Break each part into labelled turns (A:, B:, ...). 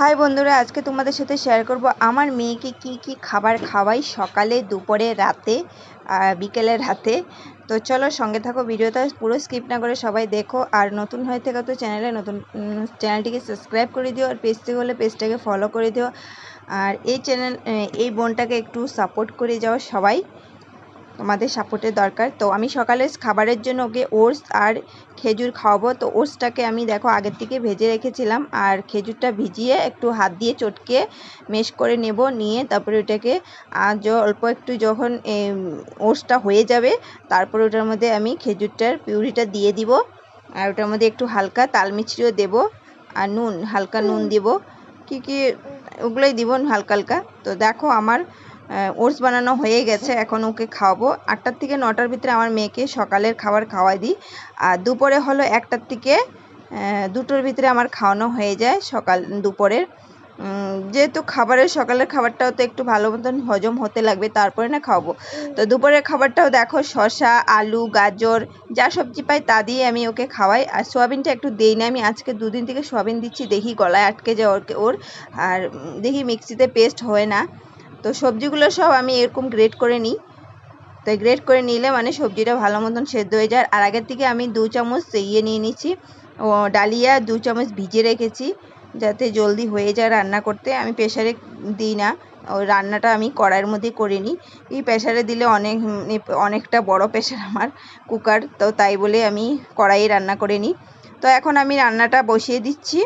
A: High বন্ধুরা, আজকে তোমাদের সাথে শেয়ার করব আমার মেয়েকে কি কি খাবার খাওয়াই সকালে, দুপুরে, রাতে বিকেলে, রাতে। তো চলো সঙ্গে থাকো, ভিডিওটা পুরো স্কিপ না করে সবাই দেখো। আর নতুন হয়ে থেকে তো চ্যানেলে নতুন চ্যানেলটিকে সাবস্ক্রাইব করে দিও, আর পেজ থেকে হলে পেজটাকে ফলো করে দিও। আর এই চ্যানেল এই বোনটাকে একটু সাপোর্ট করে যাও সবাই। তোমাদের সাপোর্টের দরকার। তো আমি সকালে খাবারের জন্য ওকে ওটস আর খেজুর খাওয়াবো। তো ওটসটাকে আমি দেখো আগের থেকে ভেজে রেখেছিলাম। আর খেজুরটা ভিজিয়ে একটু হাত দিয়ে চটকে মেশ করে নেব নিয়ে তারপরে ওটাকে আর অল্প একটু যখন ওটসটা হয়ে যাবে তারপরে ওটার মধ্যে আমি খেজুরটার পিউরিটা দিয়ে দিব। আর ওটার মধ্যে একটু হালকা তাল মিছরিও দেবো আর নুন হালকা নুন দিব। কি কি ওগুলোই দিব হালকা হালকা। তো দেখো আমার ওটস বানানো হয়ে গেছে, এখন ওকে খাওয়াবো। আটটার থেকে নটার ভিতরে আমার মেয়েকে সকালের খাবার খাওয়াই দিই। আর দুপুরে হলো একটার থেকে দুটোর ভিতরে আমার খাওয়ানো হয়ে যায় সকাল, দুপুরের। যেহেতু খাবারের সকালের খাবারটাও তো একটু ভালো মতন হজম হতে লাগবে, তারপরে না খাওয়াবো। তো দুপুরের খাবারটাও দেখো, শসা, আলু, গাজর, যা সবজি পাই তা দিয়ে আমি ওকে খাওয়াই। আর সোয়াবিনটা একটু দেই না, আমি আজকে দুদিন থেকে সোয়াবিন দিচ্ছি, দেখি গলায় আটকে যায় ওর আর দেখি মিক্সিতে পেস্ট হয় না। তো সবজিগুলো সব আমি এরকম গ্রেট করে নিই। তো গ্রেট করে নিলে মানে সবজিটা ভালো মতন সেদ্ধ হয়ে যায়। আর আগের থেকে আমি দু চামচ ইয়ে নিয়ে নিচ্ছি ও, ডালিয়া দু চামচ ভিজে রেখেছি যাতে জলদি হয়ে যায় রান্না করতে। আমি প্রেশারে দিই না। ওই রান্নাটা আমি কড়াইয়ের মধ্যে করে নিই। এই প্রেশারে দিলে অনেক, অনেকটা বড় প্রেশার আমার কুকার। তো তাই বলে আমি কড়াইয়ে রান্না করে নিই। তো এখন আমি রান্নাটা বসিয়ে দিচ্ছি।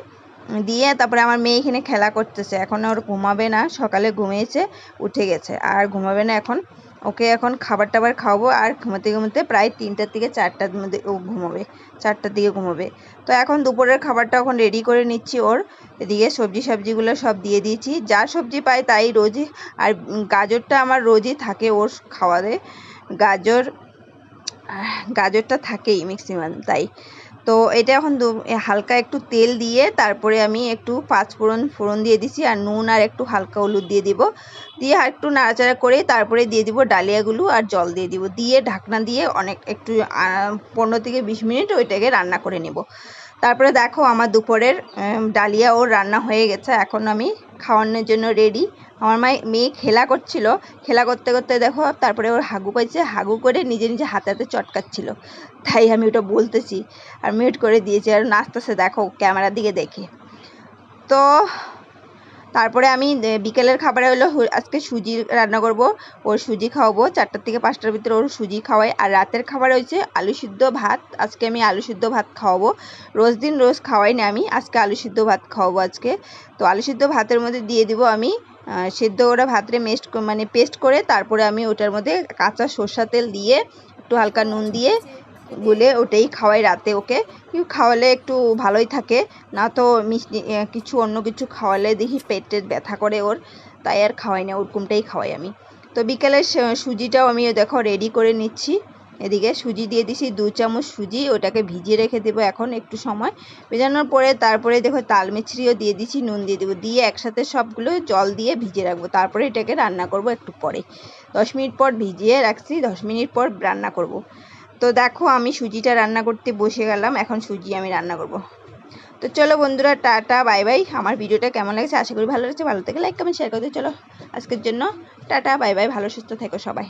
A: দিয়ে তারপরে আমার মেয়ে এখানে খেলা করতেছে। এখন ওর ঘুমাবে না, সকালে ঘুমিয়েছে, উঠে গেছে। আর ঘুমাবে না এখন। ওকে এখন খাবার টাবার খাওয়াবো আর ঘুমাতে ঘুমাতে প্রায় তিনটার থেকে চারটার মধ্যে ও ঘুমাবে, চারটার দিকে ঘুমাবে। তো এখন দুপুরের খাবারটা এখন রেডি করে নিচ্ছি ওর। এদিকে সবজি সবজিগুলো সব দিয়ে দিয়েছি। যা সবজি পাই তাই রোজই। আর গাজরটা আমার রোজই থাকে ওর খাওয়াতে। গাজর গাজরটা থাকেই ম্যাক্সিমাম তাই। তো এটা এখন হালকা একটু তেল দিয়ে তারপরে আমি একটু পাঁচ ফোড়ন ফোড়ন দিয়ে দিছি আর নুন আর একটু হালকা হলুদ দিয়ে দিব। দিয়ে আর একটু নাড়াচাড়া করে তারপরে দিয়ে দিব ডালিয়াগুলো আর জল দিয়ে দিব। দিয়ে ঢাকনা দিয়ে অনেক একটু পনেরো থেকে বিশ মিনিট ওইটাকে রান্না করে নেব। তারপরে দেখো আমার দুপুরের ডালিয়া ওর রান্না হয়ে গেছে। এখন আমি খাওয়ানোর জন্য রেডি আমার মাই, মেয়ে খেলা করছিল। খেলা করতে করতে দেখো, তারপরে ওর হাগু পাইছে। হাগু করে নিজে নিজে হাতে হাতে চটকাচ্ছিল। তাই আমি ওটা বলতেছি। আর মিউট করে দিয়েছি। আর নাচতেছে, দেখো, ক্যামেরার দিকে দেখে। তো তারপরে আমি বিকেলের খাবারে হলো আজকে সুজি রান্না করব। ওর সুজি খাওয়াবো। চারটার থেকে পাঁচটার ভিতরে ওর সুজি খাওয়াই। আর রাতের খাবার হয়েছে আলু সিদ্ধ ভাত। আজকে আমি আলু সিদ্ধ ভাত খাওয়াবো। রোজ দিন রোজ খাওয়াই না আমি। আজকে আলু সিদ্ধ ভাত খাওয়াবো আজকে। তো আলু সিদ্ধ ভাতের মধ্যে দিয়ে দিব আমি সেদ্ধ ওরা ভাতরে মেস্ট মানে পেস্ট করে তারপরে আমি ওটার মধ্যে কাঁচা সর্ষা তেল দিয়ে একটু হালকা নুন দিয়ে গুলে ওটাই খাওয়াই রাতে ওকে। খাওয়ালে একটু ভালোই থাকে, না তো মিষ্টি কিছু অন্য কিছু খাওয়ালে দেখি পেটে ব্যথা করে ওর, তাই আর খাওয়াই না, ওরকমটাই খাওয়াই আমি। তো বিকেলে সুজিটাও আমি দেখো রেডি করে নিচ্ছি। এদিকে সুজি দিয়ে দিছি দু চামচ সুজি, ওটাকে ভিজিয়ে রেখে দেবো এখন একটু সময়। ভেজানোর পরে তারপরে দেখো তাল মিছরিও দিয়ে দিচ্ছি নুন দিয়ে দেবো। দিয়ে একসাথে সবগুলো জল দিয়ে ভিজিয়ে রাখব। তারপরে এটাকে রান্না করব একটু পরে দশ মিনিট পর ভিজিয়ে রাখছি, দশ মিনিট পর রান্না করব। তো দেখো আমি সুজিটা রান্না করতে বসে গেলাম, এখন সুজি আমি রান্না করব। তো চলো বন্ধুরা, টাটা, বাই বাই। আমার ভিডিওটা কেমন লাগছে আশা করি ভালো লাগছে। ভালো থেকে লাইক কমেন্ট শেয়ার করতে চলো, আজকের জন্য টাটা, বাই বাই। ভালো, সুস্থ থেকো সবাই।